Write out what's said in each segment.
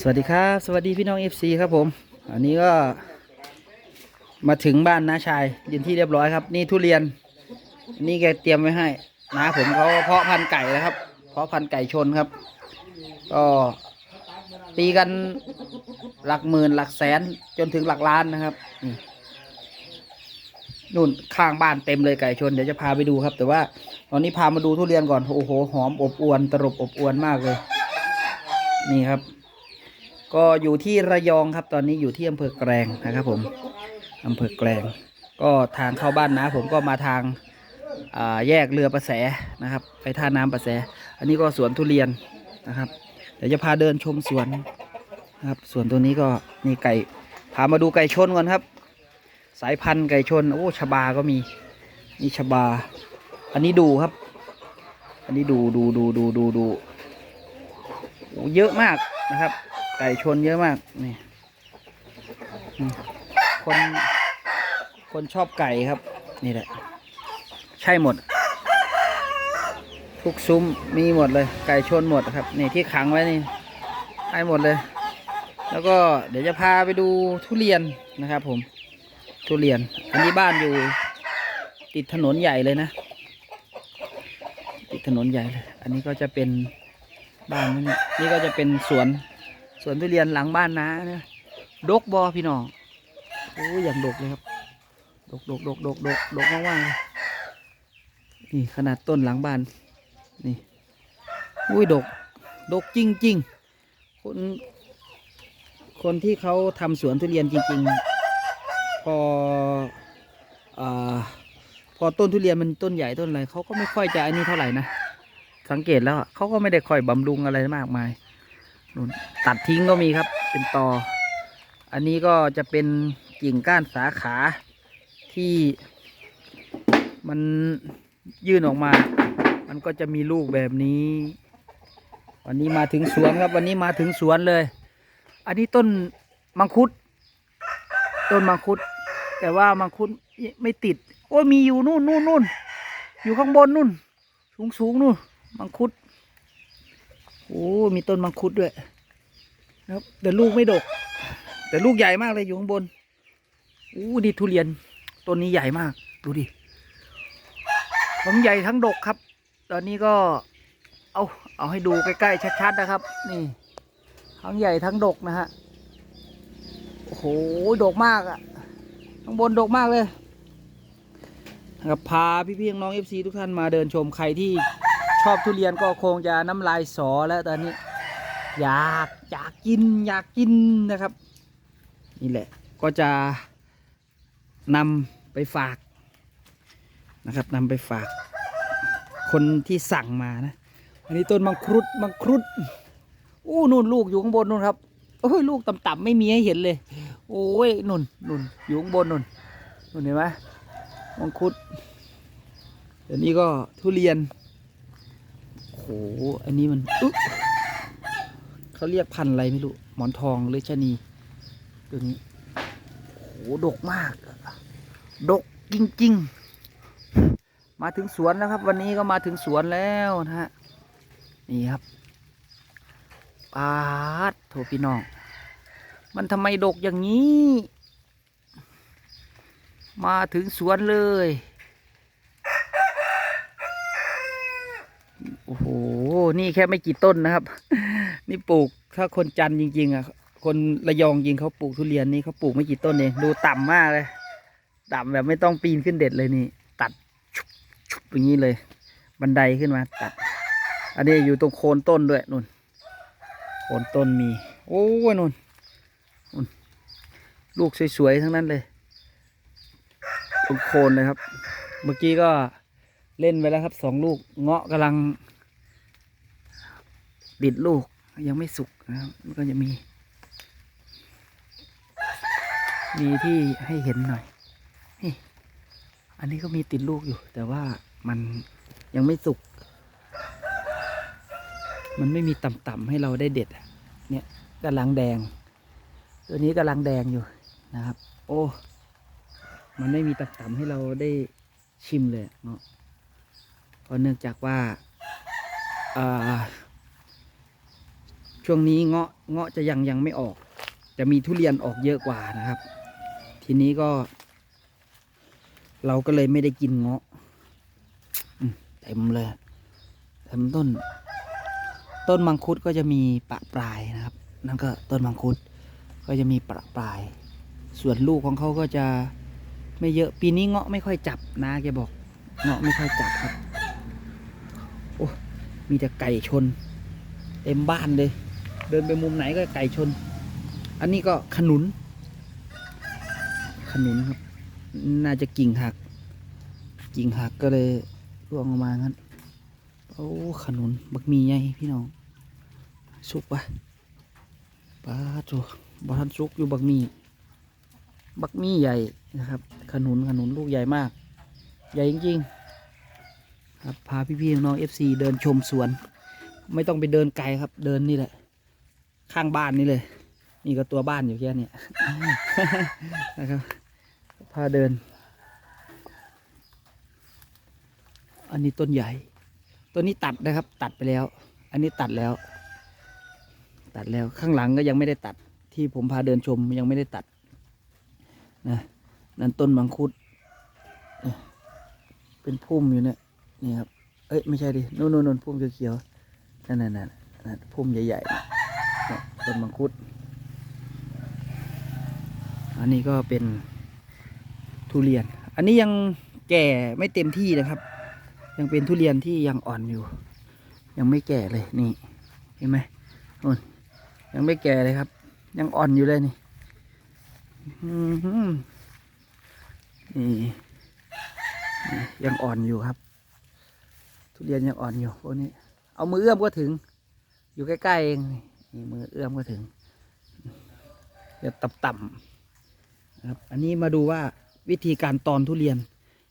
สวัสดีครับ สวัสดีพี่น้อง FC ครับผม อันนี้ก็มาถึงบ้านน้าชายยินที่เรียบร้อยครับ นี่ทุเรียนนนี้แกเตรียมไว้ให้น้าผมเขาเพาะพันธุ์ไก่นะครับ เพาะพันธุ์ไก่ชนครับ ก็ตีกันหลักหมื่นหลักแสนจนถึงหลักล้านนะครับนี่นู่นข้างบ้านเต็มเลยไก่ชนเดี๋ยวจะพาไปดูครับ แต่ว่าตอนนี้พามาดูทุเรียนก่อนโอ้โหหอมอบอวนตรบอบอวนมากเลย นี่ครับ ก็อยู่ที่ระยองครับ ตอนนี้อยู่ที่อำเภอแกลงนะครับผมอำเภอแกลง ก็ทางเข้าบ้านนะผมก็มาทางาแยกเรือประแสนะครับ ไปท่าน้ำประแส อันนี้ก็สวนทุเรียนนะครับ เดี๋ยวจะพาเดินชมสวนนะครับสวนตัวนี้ก็นี่ไก่พามาดูไก่ชนก่อนครับ สายพันธุ์ไก่ชนโอ้ชบาก็มีนี่ชบา อันนี้ดูครับ อันนี้ดูดูดูดูดูดู เยอะมากนะครับ ไก่ชนเยอะมากนี่คนคนชอบไก่ครับ นี่แหละ ใช่หมด ทุกซุ้มมีหมดเลย ไก่ชนหมดครับ นี่ที่ขังไว้นี่ให้หมดเลย แล้วก็เดี๋ยวจะพาไปดูทุเรียนนะครับ ผม ทุเรียน อันนี้บ้านอยู่ ติดถนนใหญ่เลยนะ ติดถนนใหญ่เลย อันนี้ก็จะเป็น บ้านนี่นี่ก็จะเป็นสวนสวนทุเรียนหลังบ้านนะนะดกบอพี่น้องโอ้ยอย่างดกเลยครับ ดกดกดกดกดกดกมากๆนี่ขนาดต้นหลังบ้าน นี่อุ้ยดก ดกจริงๆคนคนที่เขาทำสวนทุเรียนจริง ๆ พออาพอต้นทุเรียนมันต้นใหญ่ต้นอะไรเขาก็ไม่ค่อยจะอันนี้เท่าไหร่นะ สังเกตแล้วอะเขาก็ไม่ได้ค่อยบำรุงอะไรมากมายนู่นตัดทิ้งก็มีครับ เป็นตอ อันนี้ก็จะเป็นกิ่งก้านสาขาที่มันยื่นออกมา มันก็จะมีลูกแบบนี้ วันนี้มาถึงสวนครับ วันนี้มาถึงสวนเลย อันนี้ต้นมังคุด ต้นมังคุด แต่ว่ามังคุดไม่ติด โอ้ยมีอยู่นู่นนู่นนู่นอยู่ข้างบนนู่นสูงสูงนู่น มังคุดโอ้มีต้นมังคุดด้วยนะครับแต่ลูกไม่ดก แต่ลูกใหญ่มากเลยอยู่ข้างบนอู้ดิทุเรียนต้นนี้ใหญ่มาก ดูดิทั้งใหญ่ทั้งดกครับ ตอนนี้ก็ เอาเอาให้ดูใกล้ๆชัดๆนะครับ นี่ ทั้งใหญ่ทั้งดกนะฮะโอ้โหดกมากอะข้างบนดกมากเลยนะครับพาพี่ๆน้องเอฟซีทุกท่านมาเดินชมใครที่ ชอบทุเรียนก็คงจะน้ำลายสอแล้วตอนนี้ อยากอยากกินอยากกินนะครับ นี่แหละก็จะนำไปฝากนะครับนำไปฝาก คนที่สั่งมานะ อันนี้ต้นมังคุดมังคุดอู้นู่นลูกอยู่ข้างบนนู่นครับโอ้ยลูกต่ำๆไม่มีให้เห็นเลย โอ้ยนู่นนู่นอยู่ข้างบนนู่นนู่นเห็นไหมมังคุดเดี๋ยวนี้ก็ทุเรียน โอ้โห อันนี้มันเขาเรียกพันธ์อะไรไม่รู้ หมอนทองหรือชะนีตัวนี้โอ้โหดกมาก ดกจริง ๆ มาถึงสวนแล้วครับ วันนี้ก็มาถึงสวนแล้วนะฮะ นี่ครับปาดโถพี่น้อง มันทำไมดกอย่างนี้ มาถึงสวนเลย โอ้โห นี่แค่ไม่กี่ต้นนะครับ นี่ปลูกถ้าคนจันจริง ๆ อะ คนระยองจริงเขาปลูกทุเรียนนี่เขาปลูกไม่กี่ต้นเอง ดูต่ำมากเลย ต่ำแบบไม่ต้องปีนขึ้นเด็ดเลยนี่ ตัดชุบชุบอย่างนี้เลย บันไดขึ้นมา ตัด อันนี้อยู่ตรงโคนต้นด้วยนุ่น โคนต้นมี โอ้ยนุ่นนุ่น ลูกสวยๆทั้งนั้นเลย ตรงโคนเลยครับ เมื่อกี้ก็เล่นไปแล้วครับสองลูกเงาะกำลัง ติดลูกยังไม่สุกนะครับมันก็จะมี มีที่ให้เห็นหน่อย นี่ อันนี้ก็มีติดลูกอยู่ แต่ว่ามันยังไม่สุก มันไม่มีต่ำๆให้เราได้เด็ด เนี่ยกำลังแดง ตัวนี้กำลังแดงอยู่นะครับ โอ้ มันไม่มีต่ำๆให้เราได้ชิมเลยเนาะเพราะเนื่องจากว่าอ่า ช่วงนี้เงาะเงาะจะยังยังไม่ออก จะมีทุเรียนออกเยอะกว่านะครับ ทีนี้ก็ เราก็เลยไม่ได้กินเงาะเต็มเลยเต็มต้น ต้นมังคุดก็จะมีปะปลายนะครับ นั่นก็ต้นมังคุดก็จะมีปะปลาย ส่วนลูกของเขาก็จะไม่เยอะปีนี้เงาะไม่ค่อยจับนะแกบอก เงาะไม่ค่อยจับครับ โอ้ มีแต่ไก่ชน เต็มบ้านเลย ดินไปมุมไหนก็ไก่ชน อันนี้ก็ขนุน ขนุนครับ น่าจะกิ่งหัก กิ่งหักก็เลยร่วงออกมางั้นโอ้ขนุนบักมีไงพี่น้องสุกปะปลาจูบทันสุกอยู่บักมีบักมีใหญ่นะครับ ขนุนขนุนลูกใหญ่มาก ใหญ่จริงๆครับพาพี่ๆน้องเอฟซีเดินชมสวน ไม่ต้องไปเดินไกลครับ เดินนี่แหละ ข้างบ้านนี่เลย นี่ก็ตัวบ้านอยู่แค่นี้นะครับพาเดิน อันนี้ต้นใหญ่ ต้นนี้ตัดนะครับ ตัดไปแล้ว อันนี้ตัดแล้ว ตัดแล้วข้างหลังก็ยังไม่ได้ตัด ที่ผมพาเดินชมยังไม่ได้ตัดนะนั่นต้นมังคุด เป็นพุ่มอยู่เนี่ยนี่ครับ เอ้ยไม่ใช่ดินู่นนู่นนู่นพุ่มเขียวๆนั่นนั่นนั่นนั่นพุ่มใหญ่ๆ ต้นมังคุด อันนี้ก็เป็นทุเรียน อันนี้ยังแก่ไม่เต็มที่นะครับ ยังเป็นทุเรียนที่ยังอ่อนอยู่ ยังไม่แก่เลยนี่เห็นไหมนู่นยังไม่แก่เลยครับ ยังอ่อนอยู่เลยนี่อือหือนี่นี่ยังอ่อนอยู่ครับ ทุเรียนยังอ่อนอยู่พวกนี้ เอามือเอื้อมก็ถึง อยู่ใกล้ๆเอง นี่มือเอื้อมก็ถึงจะต่ำๆนะครับ อันนี้มาดูว่าวิธีการตอนทุเรียน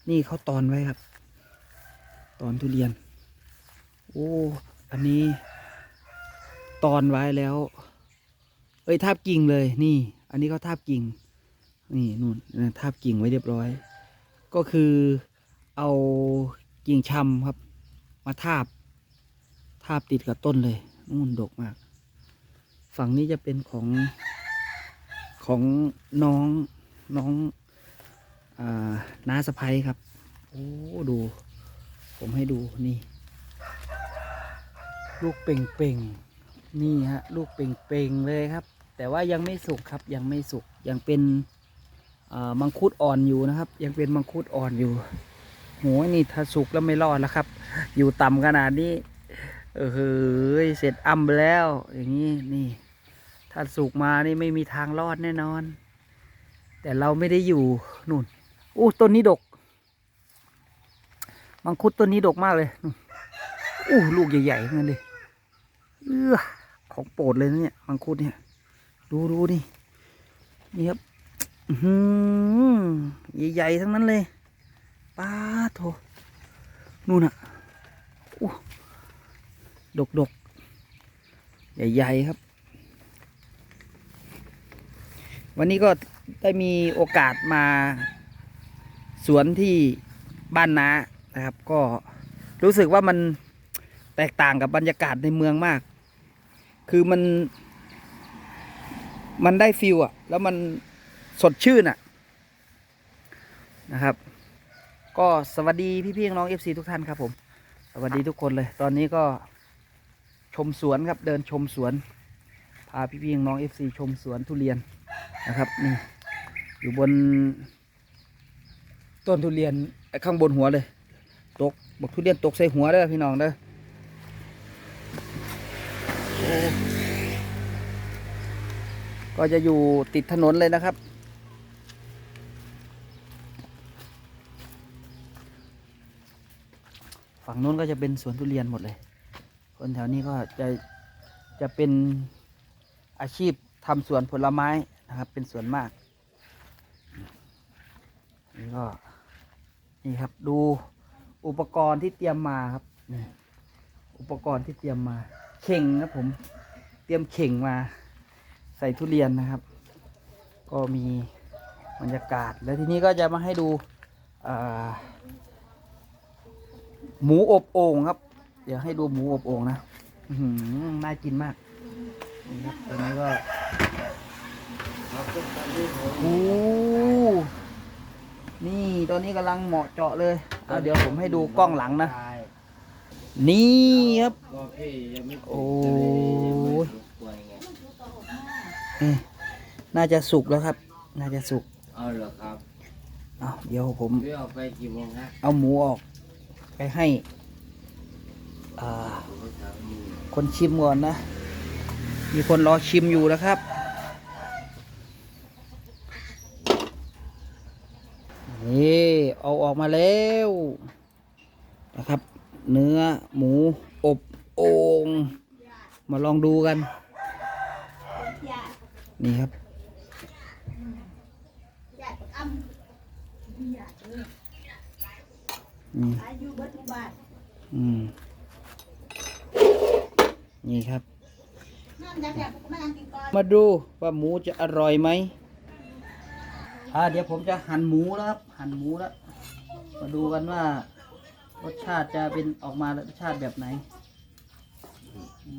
นี่เขาตอนไว้ครับ ตอนทุเรียน โอ้ อันนี้ตอนไว้แล้ว เอ้ยทาบกิ่งเลย นี่ อันนี้เขาทาบกิ่ง นี่นู่นทาบกิ่งไว้เรียบร้อย ก็คือเอากิ่งชำครับ มาทาบ ทาบติดกับต้นเลยนู่นดกมาก ฝั่งนี้จะเป็นของของน้องน้องอน้าสะพ้ยครับ โอ้ ดู ผมให้ดูนี่ ลูกเป่งเป่งนี่ฮะ ลูกเป่งเป่งเลยครับ แต่ว่ายังไม่สุกครับ ยังไม่สุก ยังเป็นมังคุดอ่อนอยู่นะครับ ยังเป็นมังคุดอ่อนอยู่โหนี่ถ้าสุกแล้วไม่รอดแล้วครับ อยู่ต่ำขนาดนี้ เออเฮ้ยเสร็จอ้ำไปแล้ว อย่างนี้นี่ ถ้าสุกมานี่ไม่มีทางรอดแน่นอน แต่เราไม่ได้อยู่นู่นอู้ต้นนี้ดก มังคุดต้นนี้ดกมากเลยอู้ลูกใหญ่ๆงนั้นเลยเออของโปรดเลยนะเนี่ยมังคุดเนี่ย ดูดูนี่นี่ครับอื้อหือใหญ่ๆทั้งนั้นเลยป้าโถนู่นอะอู้ดกดกๆใหญ่ ๆ ครับ วันนี้ก็ได้มีโอกาสมาสวนที่บ้านนานะครับ ก็รู้สึกว่ามันแตกต่างกับบรรยากาศในเมืองมาก คือมัน มันได้ฟิลอะแล้วมันสดชื่นอะนะครับ ก็สวัสดีพี่ๆน้องเอฟซีทุกท่านครับผม สวัสดีทุกคนเลย ตอนนี้ก็ชมสวนครับเดินชมสวนพาพี่ๆน้องเอฟซีชมสวนทุเรียน นะครับนี่อยู่บน ต้นทุเรียนข้างบนหัวเลย ตกบอกทุเรียนตกใส่หัวเด้พี่น้องเด้อก็จะอยู่ติดถนนเลยนะครับ ฝั่งนู้นก็จะเป็นสวนทุเรียนหมดเลย คนแถวนี้ก็จะจะเป็นอาชีพทำสวนผลไม้ นะครับ เป็นสวนมาก นี่ก็ นี่ครับ ดูอุปกรณ์ที่เตรียมมาครับนี่อุปกรณ์ที่เตรียมมา เข่งครับผม เตรียมเข่งมา ใส่ทุเรียนนะครับ ก็มีบรรยากาศ แล้วทีนี้ก็จะมาให้ดูหมูอบโอ่งครับ เดี๋ยวให้ดูหมูอบโอ่งนะหือน่ากินมากนี่ครับตอนนี้ก็ เอาขึ้นตอนนี้ผม โอ้นี่ตอนนี้กำลังเหมาะเจาะเลยเอาเดี๋ยวผมให้ดูกล้องหลังนะใช่นี่ครับ ก็พี่ยังไม่โอ้ย ป่วยไงนี่น่าจะสุกแล้วครับ น่าจะสุกเอาเหรอครับเอาเดี๋ยวผมพี่ออกไปกี่โมงฮะเอาหมูออก ไปให้อ่าผมก็ถามมึงคนชิมก่อนนะ มีคนรอชิมอยู่นะครับ นี่เอาออกมาแล้วนะครับ เนื้อหมูอบโอ่งมาลองดูกัน นี่ครับอืมนี่ครับ มาดูว่าหมูจะอร่อยไหม อ่าเดี๋ยวผมจะหั่นหมูแล้วครับ หั่นหมูแล้ว มาดูกันว่ารสชาติจะเป็นออกมารสชาติแบบไหน อื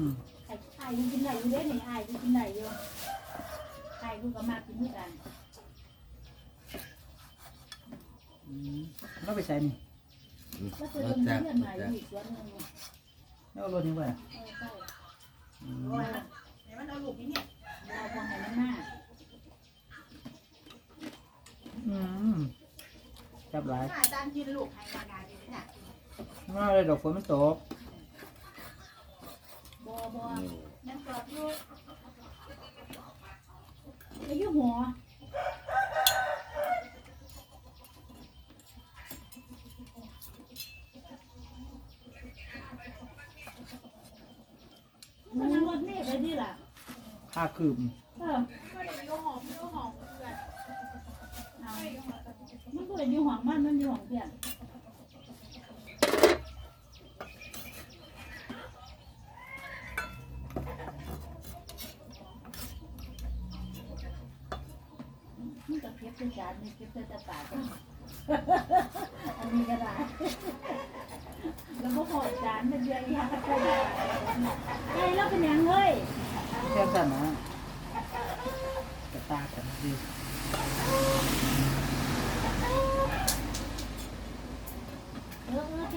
มไอ้ไอ้ยังกินไหนอยู่เด้นี่ไอ้ยังกินไหนอยู่ไอ้ลูกก็มากินด้วยกันอืมแล้วไปใส่นี่แล้วคือเรื่องเพื่อนมาอยู่อีกส่วนหนึงเนี่ยแล้วเอารถนี้ไปอะเออใช่อืมเดี๋ยวมันเอาลูกนี่เนี่ยเราพอให้มันหน้า อืมจับหลายอาจารย์กินลูกให้มานานอยู่นี่น่ะมาเลยดอกฝนมันตกบ่บ่ยังกรอบอยู่ไอ้ยู่หัวมันยังรถนี่ไปดิล่ะ ค่าคืม เออเอา มันก็เลยอยู่ห้องมันมันอยู่ห้องเพื่อนมันก็เก็บเป็นจานนี่เก็บเป็นตะปาดอันนี้ก็ได้แล้วก็พอจานมันเยอะแยะก็ได้ไอ้แล้วเป็นยังเฮ้ยแค่สั้นนะกระตากันดี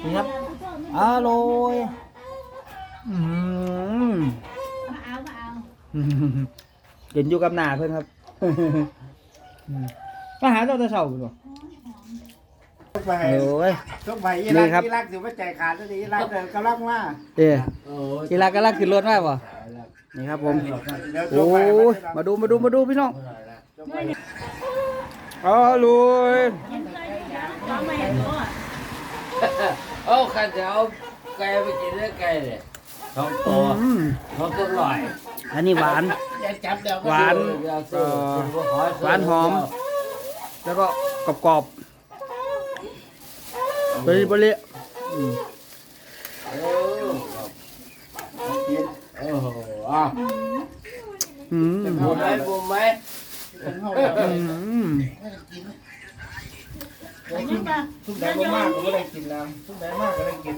นี่ครับอร่อยอืมมาเอามาเอาเห็นอยู่กับหน้าเพื่อนครับอืมมาหาเราแต่เช้าพุ่นบ่ต้องไปโอ้ยต้องไปอีนี่รักครับอีรักถือว่าใจขาดแล้วดิอีรักเดินกำลังว่าเด้อโอ้กีฬากำลังขึ้นรถมาบ่นี่ครับผมเดี๋ยวโอ้ยมาดูมาดูมาดูพี่น้องอ๋อลุยทำไม เห็นตัวโอ้ขันจะเอาไก่ไปกินเรื่องไก่เลยท้องโตอืมท้องตัวลอยอันนี้หวานอย่าจับเดี๋ยวก็หวานเดี๋ยวเอ่อเดี๋ยวก็ขหวานหอม แล้วก็กรอบๆเบลิเบลิอืมเออกินโอ้โหอะอืมบุมไหมบุมไหม อืมยัง ปะทุกแดงมากก็ไม่ได้กินแล้วทุกแดงมากก็ได้กิน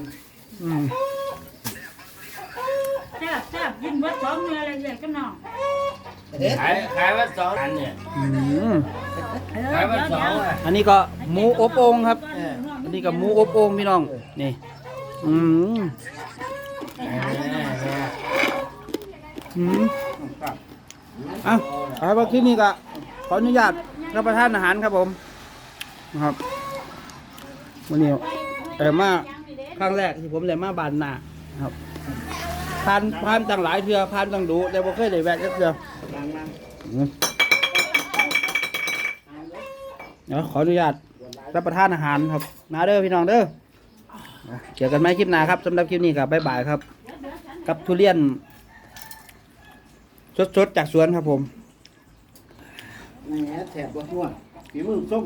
อืมแซ่บแซ่บยินวัดสองเนื้ออะไรอย่างกันน้องขายขายวันสองอันเนี่ยอืมขายวันสองอะอันนี้ก็หมูอบโอ่งครับ อันนี้ก็หมูอบโอ่งพี่น้อง นี่ อืมอืมอะไปว่าที่นี่ก็ขออนุญาตรับประทานอาหารครับผมนะครับ วันนี้แต่มาครั้งแรกที่ผมเลยมาบานนาครับผ่านผ่านต่างหลายเทือผ่านต่างดูแต่บ่เคยได้แวะจักเทืออืมเดี๋ยวขออนุญาตรับประทานอาหารครับมาเด้อพี่น้องเด้ออะเจอกันไหมคลิปหน้าครับสำหรับคลิปนี้กับบ๊ายบายครับ กับทุเรียนสดๆจากสวนครับผมแหมแถบบ่ม่วนฝีมือส้ม